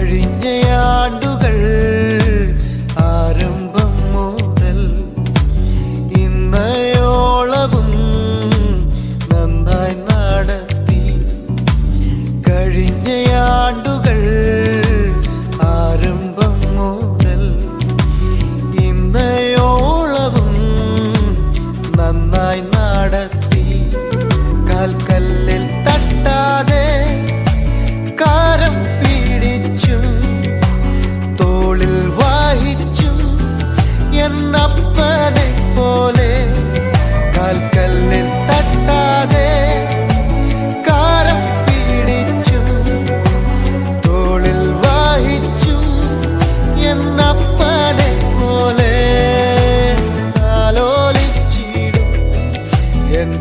കഴിഞ്ഞയാണ്ടുകൾ ആരംഭം മുതൽ ഇന്നയോളവും നന്നായി നടത്തി. കഴിഞ്ഞയാണ്ടുകൾ ആരംഭം മുതൽ ഇന്നയോളവും നന്നായി നടത്തി. കാൽക്ക என் அப்பனை போலே? தாலோலிச்சிடும் என்